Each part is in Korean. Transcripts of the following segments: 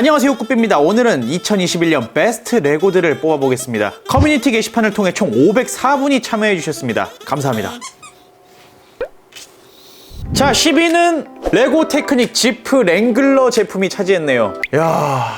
안녕하세요 꾸삐입니다. 오늘은 2021년 베스트 레고들을 뽑아보겠습니다. 커뮤니티 게시판을 통해 총 504분이 참여해 주셨습니다. 감사합니다. 자 10위는 레고 테크닉 지프 랭글러 제품이 차지했네요. 야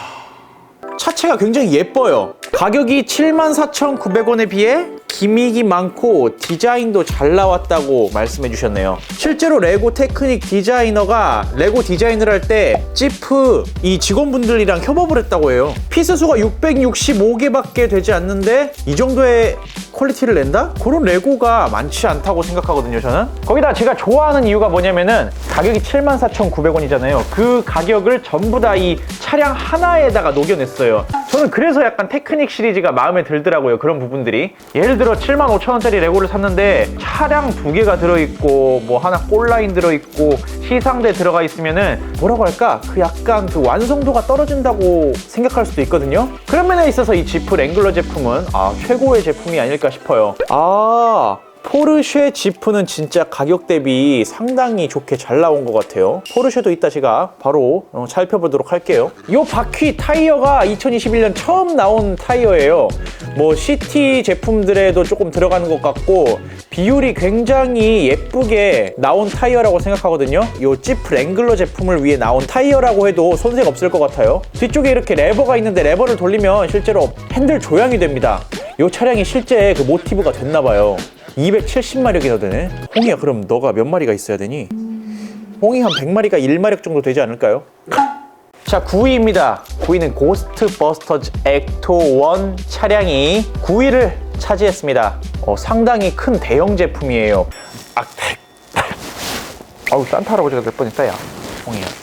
차체가 굉장히 예뻐요. 가격이 74,900원에 비해 기믹이 많고 디자인도 잘 나왔다고 말씀해 주셨네요. 실제로 레고 테크닉 디자이너가 레고 디자인을 할 때 지프 이 직원분들이랑 협업을 했다고 해요. 피스 수가 665개밖에 되지 않는데 이 정도의 퀄리티를 낸다? 그런 레고가 많지 않다고 생각하거든요 저는. 거기다 제가 좋아하는 이유가 뭐냐면은 가격이 74,900원이잖아요. 그 가격을 전부 다 이 차량 하나에다가 녹여냈어요. 저는 그래서 약간 테크닉 시리즈가 마음에 들더라고요 그런 부분들이. 예를 들어 75,000원짜리 레고를 샀는데 차량 두 개가 들어있고 뭐 하나 꼴라인 들어있고 시상대 들어가 있으면은 뭐라고 할까? 그 약간 그 완성도가 떨어진다고 생각할 수도 있거든요. 그런 면에 있어서 이 지프 랭글러 제품은 아 최고의 제품이 아닐까 싶어요. 아 포르쉐 지프는 진짜 가격 대비 상당히 좋게 잘 나온 것 같아요. 포르쉐도 이따 제가 바로 어, 살펴보도록 할게요. 이 바퀴 타이어가 2021년 처음 나온 타이어예요. 뭐 CT 제품들에도 조금 들어가는 것 같고 비율이 굉장히 예쁘게 나온 타이어라고 생각하거든요. 이 지프 랭글러 제품을 위해 나온 타이어라고 해도 손색 없을 것 같아요. 뒤쪽에 이렇게 레버가 있는데 레버를 돌리면 실제로 핸들 조향이 됩니다. 이 차량이 실제 그 모티브가 됐나 봐요. 270마력이나 되네. 홍이야, 그럼 너가 몇 마리가 있어야 되니? 홍이 한 100마리가 1마력 정도 되지 않을까요? 자, 9위입니다. 9위는 고스트 버스터즈 엑토 1 차량이 9위를 차지했습니다. 어, 상당히 큰 대형 제품이에요. 아, 아우, 산타 할아버지가 몇번 했다, 야. 홍이야.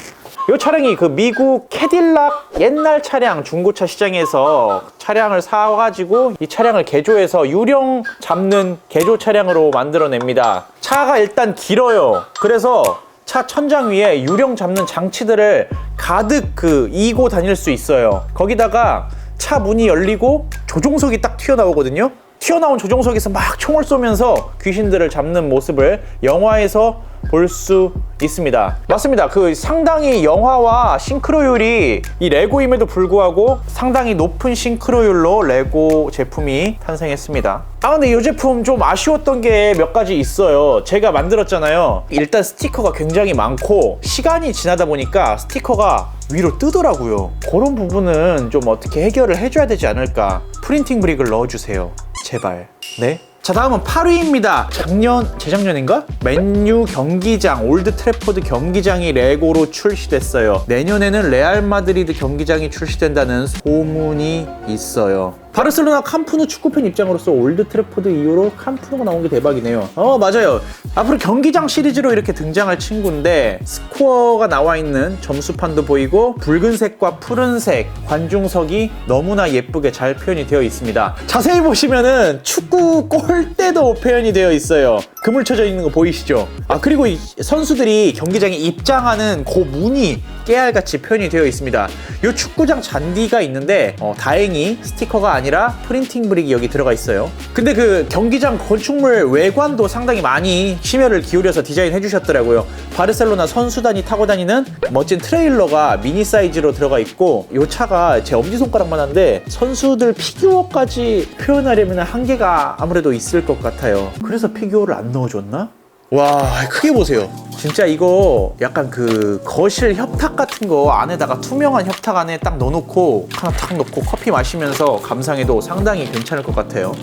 이 차량이 그 미국 캐딜락 옛날 차량 중고차 시장에서 차량을 사가지고 이 차량을 개조해서 유령 잡는 개조 차량으로 만들어냅니다. 차가 일단 길어요. 그래서 차 천장 위에 유령 잡는 장치들을 가득 그 이고 다닐 수 있어요. 거기다가 차 문이 열리고 조종석이 딱 튀어나오거든요. 튀어나온 조종석에서 막 총을 쏘면서 귀신들을 잡는 모습을 영화에서 볼 수 있습니다. 맞습니다. 그 상당히 영화와 싱크로율이 이 레고임에도 불구하고 상당히 높은 싱크로율로 레고 제품이 탄생했습니다. 아 근데 이 제품 좀 아쉬웠던 게 몇 가지 있어요. 제가 만들었잖아요. 일단 스티커가 굉장히 많고 시간이 지나다 보니까 스티커가 위로 뜨더라고요. 그런 부분은 좀 어떻게 해결을 해줘야 되지 않을까. 프린팅 브릭을 넣어주세요. 제발. 네? 자 다음은 8위입니다. 작년 재작년인가? 맨유 경기장 올드 트래포드 경기장이 레고로 출시됐어요. 내년에는 레알 마드리드 경기장이 출시된다는 소문이 있어요. 바르셀로나 캄프누 축구팬 입장으로서 올드 트래포드 이후로 캄프누가 나온 게 대박이네요. 어 맞아요. 앞으로 경기장 시리즈로 이렇게 등장할 친구인데 스코어가 나와 있는 점수판도 보이고 붉은색과 푸른색 관중석이 너무나 예쁘게 잘 표현이 되어 있습니다. 자세히 보시면은 축구 골대도 표현이 되어 있어요. 그물 쳐져 있는 거 보이시죠? 아 그리고 이 선수들이 경기장에 입장하는 그 문이 깨알같이 표현이 되어 있습니다. 이 축구장 잔디가 있는데 어, 다행히 스티커가 아니라 프린팅 브릭이 여기 들어가 있어요. 근데 그 경기장 건축물 외관도 상당히 많이 심혈을 기울여서 디자인해 주셨더라고요. 바르셀로나 선수단이 타고 다니는 멋진 트레일러가 미니 사이즈로 들어가 있고 이 차가 제 엄지손가락만 한데 선수들 피규어까지 표현하려면 한계가 아무래도 있을 것 같아요. 그래서 피규어를 안 넣어줬나? 와 크게 보세요. 진짜 이거 약간 그 거실 협탁 같은 거 안에다가 투명한 협탁 안에 딱 넣어놓고 하나 탁 넣고 커피 마시면서 감상해도 상당히 괜찮을 것 같아요.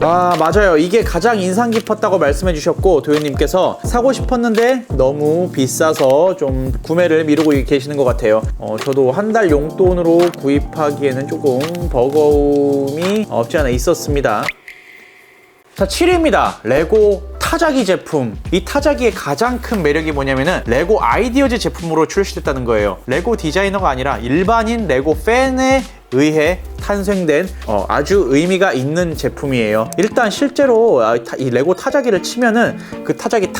아 맞아요. 이게 가장 인상 깊었다고 말씀해 주셨고 도현님께서 사고 싶었는데 너무 비싸서 좀 구매를 미루고 계시는 것 같아요. 어, 저도 한 달 용돈으로 구입하기에는 조금 버거움이 없지 않아 있었습니다 자, 7위입니다. 레고 타자기 제품. 이 타자기의 가장 큰 매력이 뭐냐면은 레고 아이디어즈 제품으로 출시됐다는 거예요. 레고 디자이너가 아니라 일반인 레고 팬에 의해 탄생된 어, 아주 의미가 있는 제품이에요. 일단 실제로 아, 타- 이 레고 타자기를 치면은 그 타자기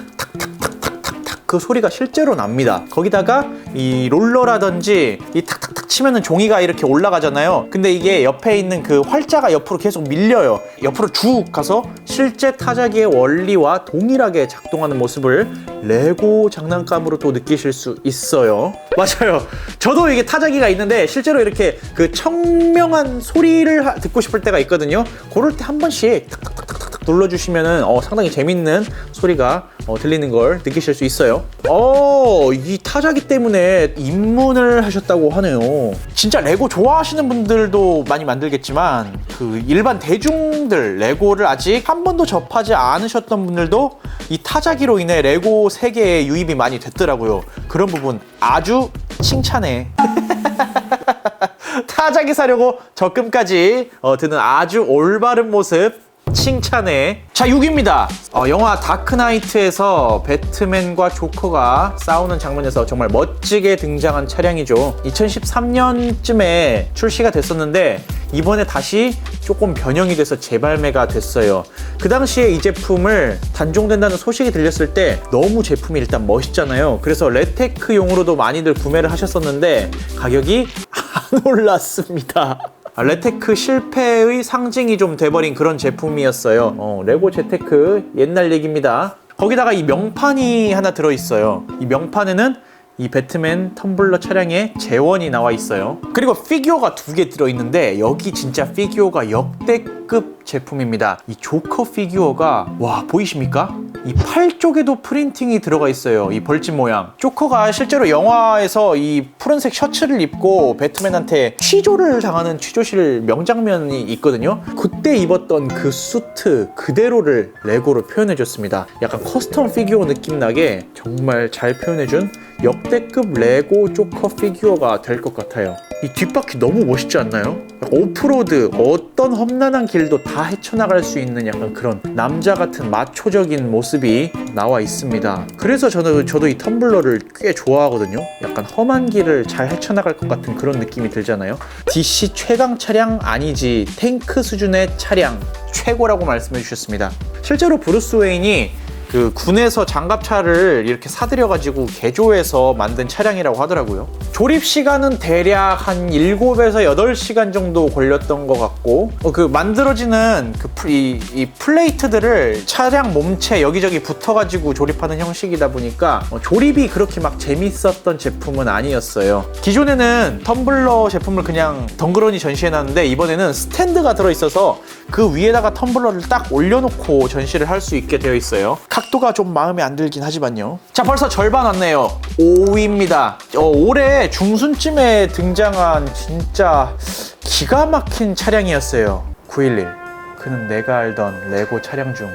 그 소리가 실제로 납니다. 거기다가 이 롤러라든지 이 탁탁탁 치면은 종이가 이렇게 올라가잖아요. 근데 이게 옆에 있는 그 활자가 옆으로 계속 밀려요. 옆으로 쭉 가서 실제 타자기의 원리와 동일하게 작동하는 모습을 레고 장난감으로 또 느끼실 수 있어요. 맞아요. 저도 이게 타자기가 있는데 실제로 이렇게 그 청명한 소리를 하- 듣고 싶을 때가 있거든요. 그럴 때 한 번씩 탁탁탁탁탁 눌러주시면은 어, 상당히 재밌는 소리가 어, 들리는 걸 느끼실 수 있어요. 어, 이 타자기 때문에 입문을 하셨다고 하네요. 진짜 레고 좋아하시는 분들도 많이 만들겠지만 그 일반 대중들 레고를 아직 한 번도 접하지 않으셨던 분들도 이 타자기로 인해 레고 세계에 유입이 많이 됐더라고요. 그런 부분 아주 칭찬해. 타자기 사려고 적금까지 어, 드는 아주 올바른 모습 칭찬해. 자, 6위입니다. 어, 영화 다크나이트에서 배트맨과 조커가 싸우는 장면에서 정말 멋지게 등장한 차량이죠. 2013년쯤에 출시가 됐었는데 이번에 다시 조금 변형이 돼서 재발매가 됐어요. 그 당시에 이 제품을 단종된다는 소식이 들렸을 때 너무 제품이 일단 멋있잖아요. 그래서 레테크용으로도 많이들 구매를 하셨었는데 가격이 안 올랐습니다. 아, 레테크 실패의 상징이 좀 돼버린 그런 제품이었어요. 어, 레고 재테크 옛날 얘기입니다. 거기다가 이 명판이 하나 들어있어요. 이 명판에는 이 배트맨 텀블러 차량의 재원이 나와 있어요. 그리고 피규어가 두 개 들어있는데 여기 진짜 피규어가 역대급 제품입니다. 이 조커 피규어가 와 보이십니까? 이 팔 쪽에도 프린팅이 들어가 있어요. 이 벌집 모양. 조커가 실제로 영화에서 이 푸른색 셔츠를 입고 배트맨한테 취조를 당하는 취조실 명장면이 있거든요. 그때 입었던 그 수트 그대로를 레고로 표현해줬습니다. 약간 커스텀 피규어 느낌 나게 정말 잘 표현해준 역대급 레고 조커 피규어가 될 것 같아요. 이 뒷바퀴 너무 멋있지 않나요? 오프로드 어떤 험난한 길도 다 헤쳐나갈 수 있는 약간 그런 남자 같은 마초적인 모습이 나와 있습니다. 그래서 저는 저도 이 텀블러를 꽤 좋아하거든요. 약간 험한 길을 잘 헤쳐나갈 것 같은 그런 느낌이 들잖아요. DC 최강 차량 아니지 탱크 수준의 차량 최고라고 말씀해 주셨습니다. 실제로 브루스 웨인이 그 군에서 장갑차를 이렇게 사들여가지고 개조해서 만든 차량이라고 하더라고요. 조립 시간은 대략 한 7에서 8시간 정도 걸렸던 것 같고, 어, 그 만들어지는 그 플- 이, 이 플레이트들을 차량 몸체 여기저기 붙어가지고 조립하는 형식이다 보니까 어, 조립이 그렇게 막 재밌었던 제품은 아니었어요. 기존에는 텀블러 제품을 그냥 덩그러니 전시해놨는데 이번에는 스탠드가 들어있어서 그 위에다가 텀블러를 딱 올려놓고 전시를 할 수 있게 되어 있어요. 각도가 좀 마음에 안 들긴 하지만요. 자, 벌써 절반 왔네요. 5위입니다. 어, 올해 중순쯤에 등장한 진짜 기가 막힌 차량이었어요. 911. 그는 내가 알던 레고 차량 중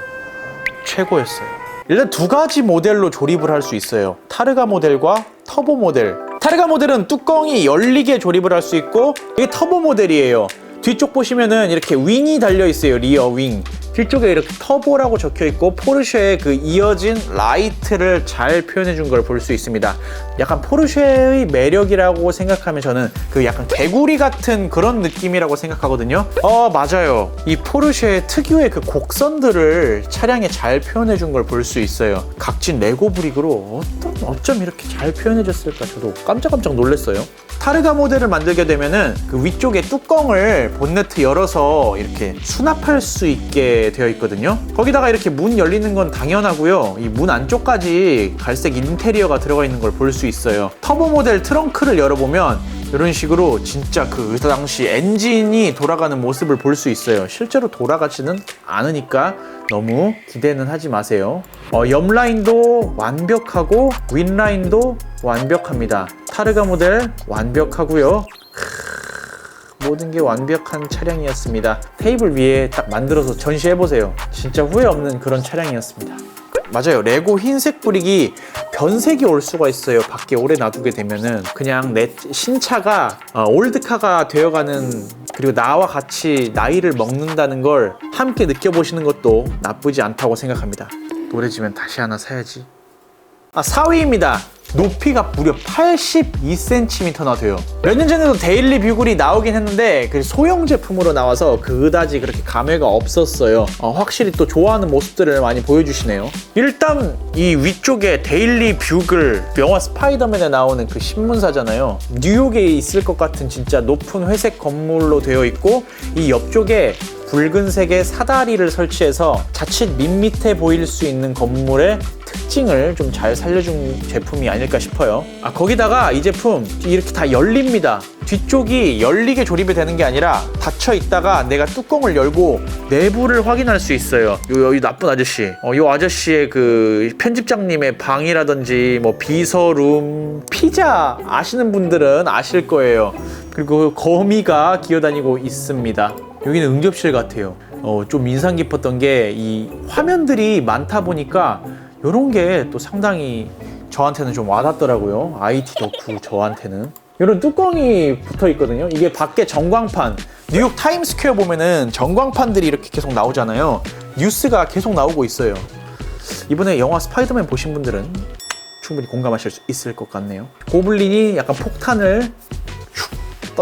최고였어요. 일단 두 가지 모델로 조립을 할 수 있어요. 타르가 모델과 터보 모델. 타르가 모델은 뚜껑이 열리게 조립을 할 수 있고 이게 터보 모델이에요. 뒤쪽 보시면은 이렇게 윙이 달려 있어요. 리어 윙. 뒤쪽에 이렇게 터보라고 적혀 있고 포르쉐의 그 이어진 라이트를 잘 표현해 준 걸 볼 수 있습니다. 약간 포르쉐의 매력이라고 생각하면 저는 그 약간 개구리 같은 그런 느낌이라고 생각하거든요. 어, 맞아요. 이 포르쉐의 특유의 그 곡선들을 차량에 잘 표현해 준 걸 볼 수 있어요. 각진 레고 브릭으로 어떤 어쩜 이렇게 잘 표현해 줬을까 저도 깜짝깜짝 놀랐어요. 타르가 모델을 만들게 되면은 그 위쪽에 뚜껑을 본네트 열어서 이렇게 수납할 수 있게 되어 있거든요. 거기다가 이렇게 문 열리는 건 당연하고요. 이 문 안쪽까지 갈색 인테리어가 들어가 있는 걸 볼 수 있어요. 터보 모델 트렁크를 열어보면 이런 식으로 진짜 그 당시 엔진이 돌아가는 모습을 볼 수 있어요. 실제로 돌아가지는 않으니까 너무 기대는 하지 마세요. 어, 옆 라인도 완벽하고 윗 라인도 완벽합니다. 타르가 모델 완벽하고요. 모든 게 완벽한 차량이었습니다. 테이블 위에 딱 만들어서 전시해 보세요. 진짜 후회 없는 그런 차량이었습니다. 맞아요. 레고 흰색 브릭이 변색이 올 수가 있어요. 밖에 오래 놔두게 되면은 그냥 내 신차가 어, 올드카가 되어가는 그리고 나와 같이 나이를 먹는다는 걸 함께 느껴보시는 것도 나쁘지 않다고 생각합니다. 노래 지면 다시 하나 사야지. 아, 4위입니다. 높이가 무려 82cm나 돼요. 몇 년 전에도 데일리 뷰글이 나오긴 했는데 그 소형 제품으로 나와서 그다지 그렇게 감회가 없었어요. 어, 확실히 또 좋아하는 모습들을 많이 보여주시네요. 일단 이 위쪽에 데일리 뷰글 영화 스파이더맨에 나오는 그 신문사잖아요. 뉴욕에 있을 것 같은 진짜 높은 회색 건물로 되어 있고 이 옆쪽에 붉은색의 사다리를 설치해서 자칫 밋밋해 보일 수 있는 건물의 특징을 좀 잘 살려준 제품이 아닐까 싶어요. 아, 거기다가 이 제품 이렇게 다 열립니다. 뒤쪽이 열리게 조립이 되는 게 아니라 닫혀 있다가 내가 뚜껑을 열고 내부를 확인할 수 있어요. 요, 이 나쁜 아저씨. 어, 요 아저씨의 그 편집장님의 방이라든지 뭐 비서룸, 피자 아시는 분들은 아실 거예요. 그리고 거미가 기어다니고 있습니다. 여기는 응접실 같아요. 어, 좀 인상 깊었던 게 이 화면들이 많다 보니까 이런 게 또 상당히 저한테는 좀 와닿더라고요. IT 덕후 저한테는. 이런 뚜껑이 붙어 있거든요. 이게 밖에 전광판, 뉴욕 타임스퀘어 보면은 전광판들이 이렇게 계속 나오잖아요. 뉴스가 계속 나오고 있어요. 이번에 영화 스파이더맨 보신 분들은 충분히 공감하실 수 있을 것 같네요. 고블린이 약간 폭탄을 슉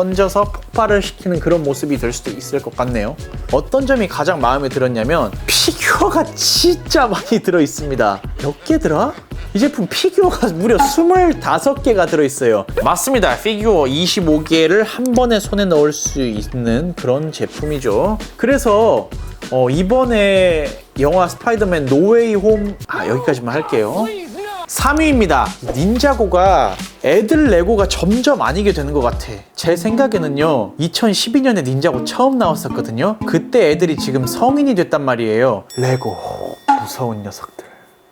던져서 폭발을 시키는 그런 모습이 될 수도 있을 것 같네요. 어떤 점이 가장 마음에 들었냐면 피규어가 진짜 많이 들어 있습니다. 몇 개 들어? 이 제품 피규어가 무려 25개가 들어있어요. 맞습니다. 피규어 25개를 한 번에 손에 넣을 수 있는 그런 제품이죠. 그래서 어, 이번에 영화 스파이더맨 노웨이 홈, 아, 여기까지만 할게요. 3위입니다. 닌자고가 애들 레고가 점점 아니게 되는 것 같아. 제 생각에는요, 2012년에 닌자고 처음 나왔었거든요. 그때 애들이 지금 성인이 됐단 말이에요. 레고, 무서운 녀석들.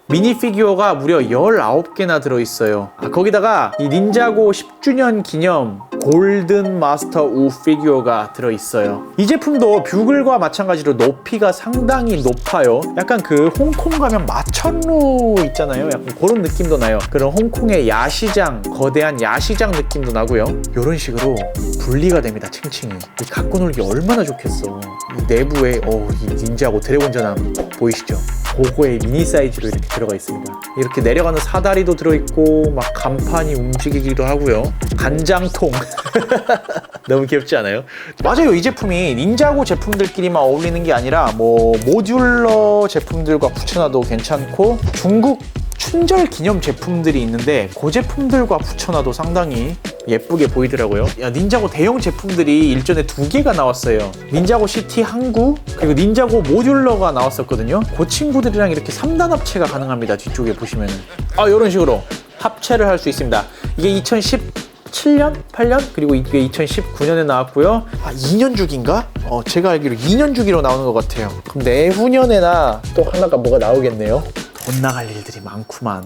미니 피규어가 무려 19개나 들어있어요. 아, 거기다가 이 닌자고 10주년 기념 골든 마스터 우 피규어가 들어있어요. 이 제품도 뷰글과 마찬가지로 높이가 상당히 높아요. 약간 그 홍콩 가면 마천루 있잖아요. 약간 그런 느낌도 나요. 그런 홍콩의 야시장, 거대한 야시장 느낌도 나고요. 이런 식으로 분리가 됩니다. 층층이. 이 갖고 놀기 얼마나 좋겠어. 이 내부에 어, 이 닌자고 드래곤 전함 보이시죠? 고거의 미니 사이즈로 이렇게 들어가 있습니다. 이렇게 내려가는 사다리도 들어있고 막 간판이 움직이기도 하고요. 간장통 너무 귀엽지 않아요? 맞아요. 이 제품이 닌자고 제품들끼리만 어울리는 게 아니라 뭐 모듈러 제품들과 붙여놔도 괜찮고 중국 춘절 기념 제품들이 있는데 그 제품들과 붙여놔도 상당히 예쁘게 보이더라고요. 야, 닌자고 대형 제품들이 일전에 두 개가 나왔어요. 닌자고 시티 항구 그리고 닌자고 모듈러가 나왔었거든요. 그 친구들이랑 이렇게 3단 합체가 가능합니다. 뒤쪽에 보시면 은 아 이런 식으로 합체를 할 수 있습니다. 이게 2017년, 8년 그리고 이게 2019년에 나왔고요. 아 2년 주기인가? 어 제가 알기로 2년 주기로 나오는 것 같아요. 그럼 내후년에나 또 하나가 뭐가 나오겠네요. 돈 나갈 일들이 많구만.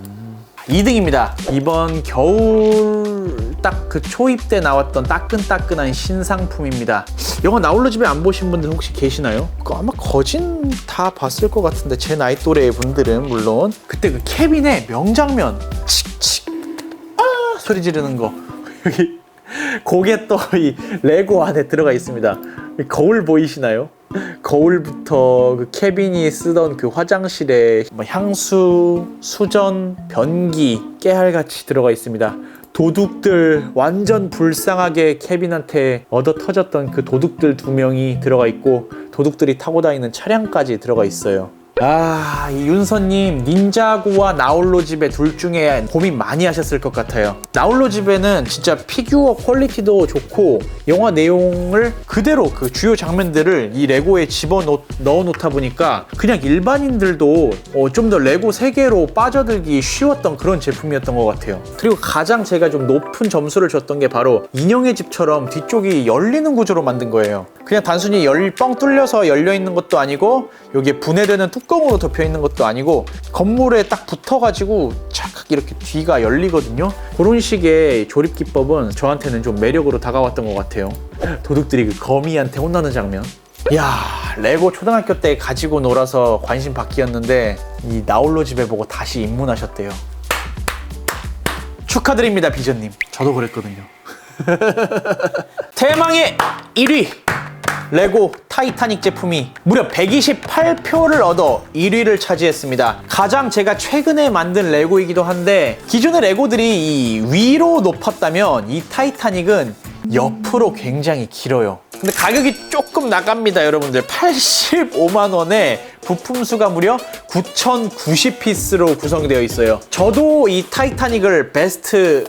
2등입니다. 이번 겨울 딱 그 초입 때 나왔던 따끈따끈한 신상품입니다. 영화 나홀로 집에 안 보신 분들 혹시 계시나요? 그 아마 거진 다 봤을 것 같은데 제 나이 또래 분들은 물론 그때 그 케빈의 명장면 칙칙 아 소리 지르는 거 여기 그게 또이 레고 안에 들어가 있습니다. 이 거울 보이시나요? 거울부터 그 케빈이 쓰던 그 화장실에 뭐 향수, 수전, 변기, 깨알같이 들어가 있습니다. 도둑들 완전 불쌍하게 케빈한테 얻어 터졌던 그 도둑들 두 명이 들어가 있고 도둑들이 타고 다니는 차량까지 들어가 있어요. 아, 이 윤서님 닌자고와 나홀로 집에 둘 중에 고민 많이 하셨을 것 같아요. 나홀로 집에는 진짜 피규어 퀄리티도 좋고 영화 내용을 그대로 그 주요 장면들을 이 레고에 집어 넣어 놓다 보니까 그냥 일반인들도 어, 좀 더 레고 세계로 빠져들기 쉬웠던 그런 제품이었던 것 같아요. 그리고 가장 제가 좀 높은 점수를 줬던 게 바로 인형의 집처럼 뒤쪽이 열리는 구조로 만든 거예요. 그냥 단순히 열 뻥 뚫려서 열려 있는 것도 아니고 여기에 분해되는 뚜껑으로 덮여 있는 것도 아니고 건물에 딱 붙어가지고 착 이렇게 뒤가 열리거든요. 그런 식의 조립 기법은 저한테는 좀 매력으로 다가왔던 것 같아요. 도둑들이 그 거미한테 혼나는 장면. 야 레고 초등학교 때 가지고 놀아서 관심 받기였는데 이 나홀로 집에 보고 다시 입문하셨대요. 축하드립니다 비전님. 저도 그랬거든요. 대망의 1위 레고 타이타닉 제품이 무려 128표를 얻어 1위를 차지했습니다. 가장 제가 최근에 만든 레고이기도 한데 기존의 레고들이 이 위로 높았다면 이 타이타닉은 옆으로 굉장히 길어요. 근데 가격이 조금 나갑니다, 여러분들. 85만 원에 부품 수가 무려 9,090피스로 구성되어 있어요. 저도 이 타이타닉을 베스트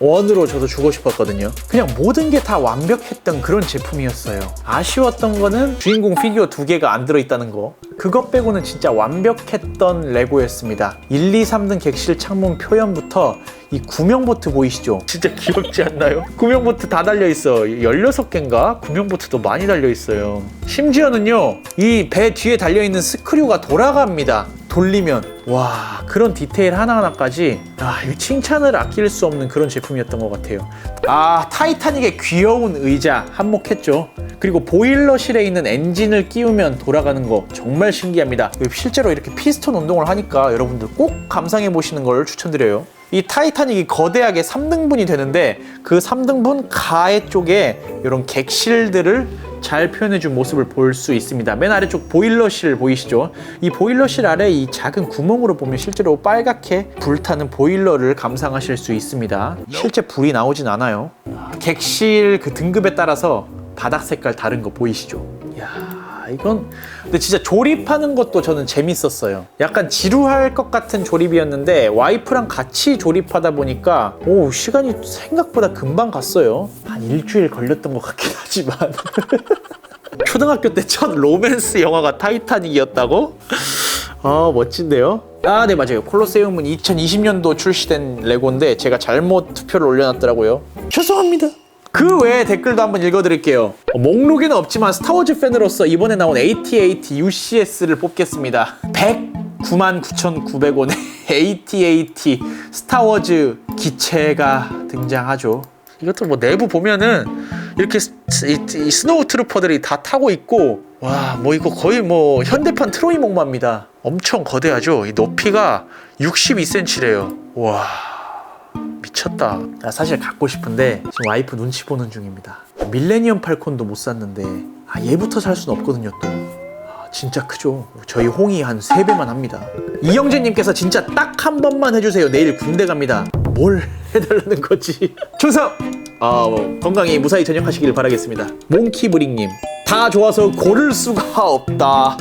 원으로 저도 주고 싶었거든요. 그냥 모든 게 다 완벽했던 그런 제품이었어요. 아쉬웠던 거는 주인공 피규어 두 개가 안 들어있다는 거. 그것 빼고는 진짜 완벽했던 레고였습니다. 1, 2, 3등 객실 창문 표현부터 이 구명보트 보이시죠? 진짜 귀엽지 않나요? 구명보트 다 달려있어. 16개인가? 구명보트도 많이 달려있어요. 심지어는요, 이 배 뒤에 달려있는 스크류가 돌아갑니다. 돌리면 와 그런 디테일 하나하나까지 아 이거 칭찬을 아낄 수 없는 그런 제품이었던 것 같아요 아 타이타닉의 귀여운 의자 한몫했죠 그리고 보일러실에 있는 엔진을 끼우면 돌아가는 거 정말 신기합니다 실제로 이렇게 피스톤 운동을 하니까 여러분들 꼭 감상해 보시는 걸 추천드려요 이 타이타닉이 거대하게 3등분이 되는데 그 3등분 가해 쪽에 이런 객실들을 잘 표현해준 모습을 볼 수 있습니다. 맨 아래쪽 보일러실 보이시죠? 이 보일러실 아래 이 작은 구멍으로 보면 실제로 빨갛게 불타는 보일러를 감상하실 수 있습니다. 실제 불이 나오진 않아요. 객실 그 등급에 따라서 바닥 색깔 다른 거 보이시죠? 이 야, 이건 근데 진짜 조립하는 것도 저는 재밌었어요. 약간 지루할 것 같은 조립이었는데 와이프랑 같이 조립하다 보니까 오 시간이 생각보다 금방 갔어요. 한 일주일 걸렸던 것 같긴 하지만 초등학교 때 첫 로맨스 영화가 타이타닉이었다고? 아 멋진데요? 아 네 맞아요 콜로세움은 2020년도 출시된 레고인데 제가 잘못 투표를 올려놨더라고요 죄송합니다 그 외에 댓글도 한번 읽어드릴게요. 어, 목록에는 없지만 스타워즈 팬으로서 이번에 나온 AT-AT UCS를 뽑겠습니다. 109만 9,900원에 AT-AT 스타워즈 기체가 등장하죠. 이것도 뭐 내부 보면은 이렇게 스노우 트루퍼들이 다 타고 있고 와 뭐 이거 거의 뭐 현대판 트로이 목마입니다. 엄청 거대하죠? 이 높이가 62cm래요. 와 미쳤다. 나 사실 갖고 싶은데 지금 와이프 눈치 보는 중입니다. 밀레니엄 팔콘도 못 샀는데 아 얘부터 살 수는 없거든요 또. 아, 진짜 크죠? 저희 홍이 한 3배만 합니다. 이영재님께서 진짜 딱 한 번만 해주세요. 내일 군대 갑니다. 뭘 해달라는 거지? 충성 아, 뭐, 건강히 무사히 전역하시길 바라겠습니다. 몽키브링님, 다 좋아서 고를 수가 없다.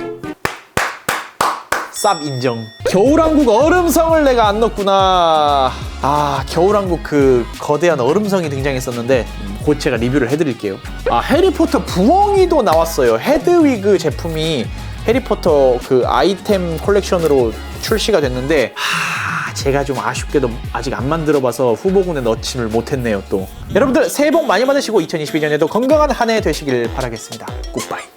쌉 인정. 겨울왕국 얼음성을 내가 안 넣었구나. 아, 겨울왕국 그 거대한 얼음성이 등장했었는데 곧 제가 리뷰를 해드릴게요. 아, 해리포터 부엉이도 나왔어요. 헤드위그 제품이 해리포터 그 아이템 컬렉션으로 출시가 됐는데 하, 제가 좀 아쉽게도 아직 안 만들어봐서 후보군에 넣지를 못했네요 또. 여러분들 새해 복 많이 받으시고 2022년에도 건강한 한 해 되시길 바라겠습니다. 굿바이.